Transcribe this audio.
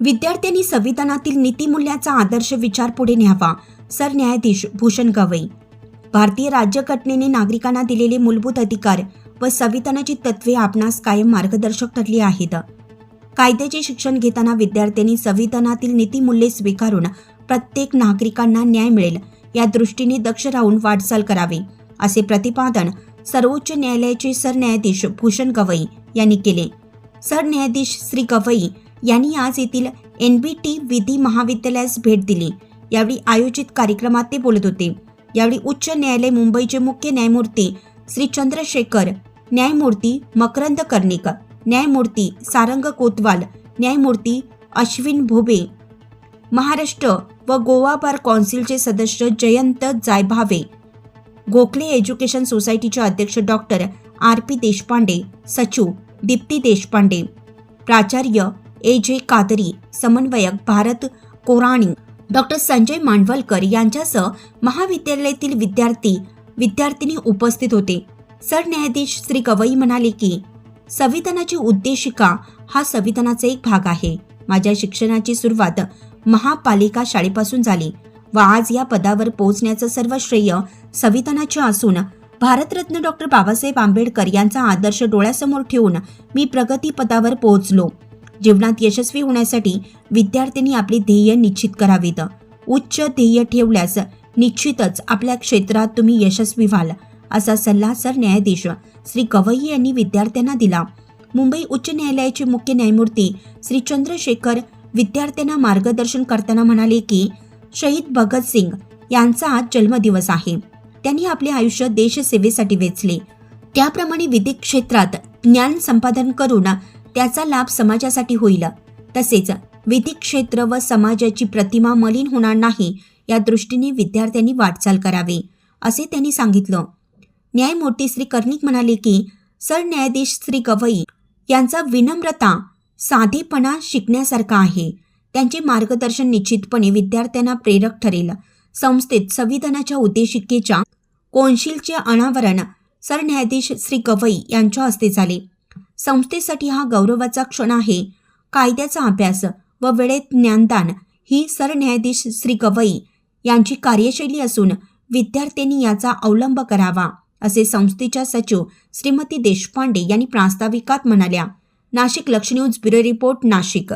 विद्यार्थ्यांनी संविधानातील नीतिमूल्याचा आदर्श विचार पुढे न्यावा. सरन्यायाधीश भूषण गवई. भारतीय राज्यघटनेने नागरिकांना दिलेले मूलभूत अधिकार व संविधानाची तत्वे आपणास कायम मार्गदर्शक ठरली आहेत. कायद्याचे शिक्षण घेताना विद्यार्थ्यांनी संविधानातील नीतिमूल्ये स्वीकारून प्रत्येक नागरिकांना न्याय मिळेल या दृष्टीने दक्ष राहून वाटचाल करावी असे प्रतिपादन सर्वोच्च न्यायालयाचे सरन्यायाधीश भूषण गवई यांनी केले. सरन्यायाधीश श्री गवई यांनी आज येथील एन बी टी विधी महाविद्यालयास भेट दिली. यावेळी आयोजित कार्यक्रमात ते बोलत होते. यावेळी उच्च न्यायालय मुंबईचे मुख्य न्यायमूर्ती श्री चंद्रशेखर न्यायमूर्ती मकरंद कर्णिक न्यायमूर्ती सारंग कोतवाल न्यायमूर्ती अश्विन भोबे महाराष्ट्र व गोवा बार कौन्सिलचे सदस्य जयंत जायभावे गोखले एज्युकेशन सोसायटीचे अध्यक्ष डॉक्टर आर पी देशपांडे सचिव दीप्ती देशपांडे प्राचार्य ए जे कादरी समन्वयक भारत कोराणी डॉक्टर संजय मांडवलकर यांच्यासह महाविद्यालयातील विद्यार्थी विद्यार्थिनी उपस्थित होते. सरन्यायाधीश श्री गवई म्हणाले की संविधानाची उद्देशिका हा संविधानाचा एक भाग आहे. माझ्या शिक्षणाची सुरुवात महापालिका शाळेपासून झाली व आज या पदावर पोहोचण्याचं सर्व श्रेय संविधानाचे असून भारतरत्न डॉक्टर बाबासाहेब आंबेडकर यांचा आदर्श डोळ्यासमोर ठेवून मी प्रगती पदावर पोहोचलो. जीवनात यशस्वी होण्यासाठी विद्यार्थ्यांनी आपली ध्येय निश्चित करावीत. उच्च ध्येय ठेवल्यास निश्चितच आपल्या क्षेत्रात तुम्ही यशस्वी व्हाल असा सल्ला सरन्यायाधीश श्री गवई यांनी विद्यार्थ्यांना दिला. मुंबई उच्च न्यायालयाचे मुख्य न्यायमूर्ती श्री चंद्रशेखर विद्यार्थ्यांना मार्गदर्शन करताना म्हणाले की शहीद भगतसिंग यांचा आज जन्मदिवस आहे. त्यांनी आपले आयुष्य देशसेवेसाठी वेचले. त्याप्रमाणे विधी क्षेत्रात ज्ञान संपादन करून त्याचा लाभ समाजासाठी होईल. तसेच विधिक क्षेत्र व समाजाची प्रतिमा मलिन होणार नाही या दृष्टीने विद्यार्थ्यांनी वाटचाल करावी असे त्यांनी सांगितलं. न्यायमूर्ती श्री कर्णिक म्हणाले की सरन्यायाधीश श्री गवई यांचा विनम्रता साधेपणा शिकण्यासारखा आहे. त्यांचे मार्गदर्शन निश्चितपणे विद्यार्थ्यांना प्रेरक ठरेल. संस्थेत संविधानाच्या उद्देशिकेच्या कोनशिलचे अनावरण सरन्यायाधीश श्री गवई यांच्या हस्ते झाले. संस्थेसाठी हा गौरवाचा क्षण आहे. कायद्याचा अभ्यास व वेळेत ज्ञानदान ही सरन्यायाधीश श्री गवई यांची कार्यशैली असून विद्यार्थ्यांनी याचा अवलंब करावा असे संस्थेच्या सचिव श्रीमती देशपांडे यांनी प्रास्ताविकात म्हणाल्या. नाशिक लक्ष न्यूज ब्युरो रिपोर्ट नाशिक.